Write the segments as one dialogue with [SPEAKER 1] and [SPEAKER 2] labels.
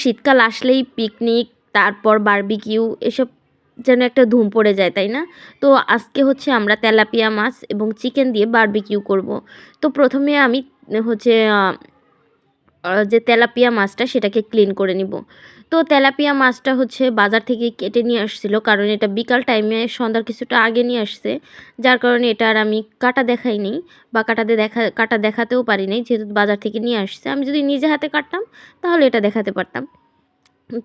[SPEAKER 1] শীতকাল আসলেই পিকনিক তারপর বার্বিকিউ এসব যেন একটা ধুম পড়ে যায়, তাই না? তো আজকে হচ্ছে আমরা তেলাপিয়া মাছ এবং চিকেন দিয়ে বার্বিকিউ করব। তো প্রথমে আমি হচ্ছে যে তেলাপিয়া মাছটা সেটাকে ক্লিন করে নিব। তো তেলাপিয়া মাছটা হচ্ছে বাজার থেকে কেটে নিয়ে আসছিল, কারণ এটা বিকাল টাইমে সন্ধ্যার কিছুটা আগে নিয়ে আসছে। যার কারণে এটা আর আমি কাটা দেখাইনি বা কাটাতে দেখা কাটা দেখাতেও পারি পারিনি যেহেতু বাজার থেকে নিয়ে আসছে। আমি যদি নিজে হাতে কাটতাম, তাহলে এটা দেখাতে পারতাম।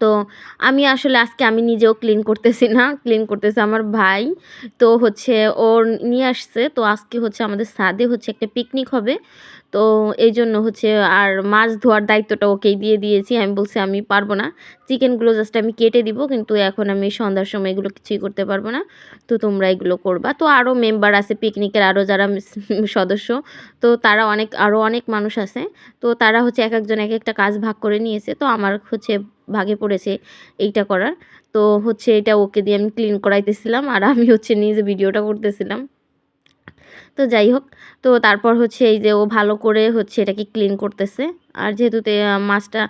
[SPEAKER 1] তো আমি আসলে আজকে আমি নিজেও ক্লিন করতেছি না ক্লিন করতেছে আমার ভাই। তো হচ্ছে ওর নিয়ে আসছে, তো আজকে হচ্ছে আমাদের সাদে হচ্ছে একটা পিকনিক হবে। তো এই জন্য হচ্ছে আর মাছ ধোয়ার দায়িত্বটা ওকেই দিয়ে দিয়েছি। আমি বলছি আমি পারব না। চিকেনগুলো জাস্ট আমি কেটে দিব, কিন্তু এখন আমি সন্ধ্যার সময় এগুলো কিছুই করতে পারব না। তো তোমরা এগুলো করবা। তো আরও মেম্বার আছে পিকনিকের আরও যারা সদস্য, তো তারা অনেক আরও অনেক মানুষ আছে। তো তারা হচ্ছে এক একজন এক একটা কাজ ভাগ করে নিয়েছে। তো আমার হচ্ছে ভাগে পড়েছে এইটা করার। তো হচ্ছে এটা ওকে দিয়ে আমি ক্লিন করাইতেছিলাম আর আমি হচ্ছে নিজে ভিডিওটা করতেছিলাম। তো যাই হোক, তো তারপর হচ্ছে এই যে ও ভালো করে হচ্ছে এটাকে ক্লিন করতেছে। আর যেহেতু মাছটা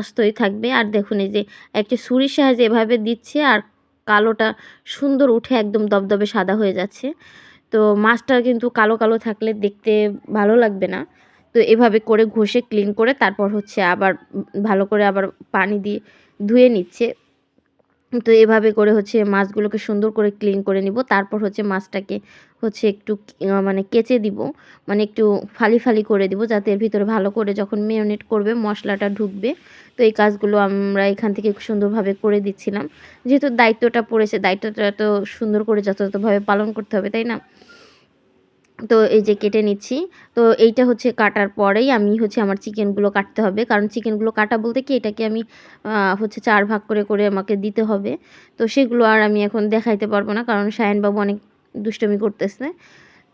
[SPEAKER 1] আসতেই থাকবে, আর দেখুন এই যে একটা ছুরির সাহায্যে এভাবে দিচ্ছে আর কালোটা সুন্দর উঠে একদম দবদবে সাদা হয়ে যাচ্ছে। তো মাছটা কিন্তু কালো কালো থাকলে দেখতে ভালো লাগবে না। তো এভাবে করে ঘষে ক্লিন করে তারপর হচ্ছে আবার ভালো করে আবার পানি দিয়ে ধুয়ে নিচ্ছে। তো এভাবে করে হচ্ছে মাছগুলোকে সুন্দর করে ক্লিন করে নিব। তারপর হচ্ছে মাছটাকে হচ্ছে একটু মানে কেচে দিব। মানে একটু ফালি ফালি করে দিব যাতে এর ভিতরে ভালো করে যখন মেরিনেট করবে মশলাটা ঢুকবে। তো এই কাজগুলো আমরা এখান থেকে সুন্দরভাবে করে দিচ্ছিলাম। যেহেতু দায়িত্বটা পড়েছে, দায়িত্বটা তো সুন্দর করে যথাযথভাবে পালন করতে হবে, তাই না? তো এই যে কেটে নিচ্ছি, তো এইটা হচ্ছে কাটার পরেই আমি হচ্ছে আমার চিকেনগুলো কাটতে হবে। কারণ চিকেনগুলো কাটা বলতে কি, এটাকে আমি হচ্ছে চার ভাগ করে করে আমাকে দিতে হবে। তো সেগুলো আর আমি এখন দেখাইতে পারব না, কারণ সায়নবাবু অনেক দুষ্টমি করতেছে।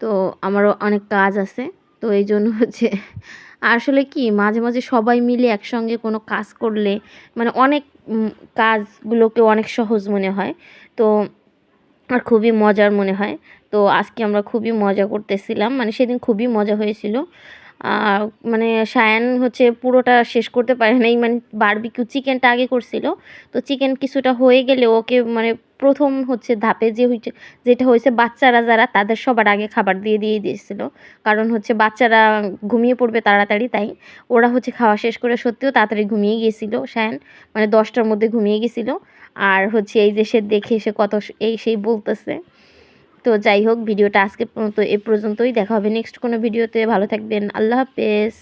[SPEAKER 1] তো আমারও অনেক কাজ আছে, তো এই জন্য হচ্ছে, আসলে কি, মাঝে মাঝে সবাই মিলে একসঙ্গে কোনো কাজ করলে মানে অনেক কাজগুলোকে অনেক সহজ মনে হয়। তো আর খুবই মজার মনে হয়। তো আজকে আমরা খুবই মজা করতেছিলাম। মানে সেদিন খুবই মজা হয়েছিল। মানে সায়ান হচ্ছে পুরোটা শেষ করতে পারে নাই। মানে বারবিকিউ চিকেনটা আগে করছিল। তো চিকেন কিছুটা হয়ে গেলে ওকে মানে প্রথম হচ্ছে ধাপে যে হয়েছে যেটা হয়েছে বাচ্চারা যারা, তাদের সবার আগে খাবার দিয়ে দিয়ে দিয়েছিল। কারণ হচ্ছে বাচ্চারা ঘুমিয়ে পড়বে তাড়াতাড়ি, তাই ওরা হচ্ছে খাওয়া শেষ করে সত্যিও তাড়াতাড়ি ঘুমিয়ে গিয়েছিল। সায়ান মানে দশটার মধ্যে ঘুমিয়ে গেছিল আর হচ্ছে এই যে সে দেখে সে কত এই সেই বলতেছে। তো যাই হোক, ভিডিওটা আজকে তো এ পর্যন্তই। দেখা হবে নেক্সট কোনো ভিডিওতে। ভালো থাকবেন। আল্লাহ হাফেজ।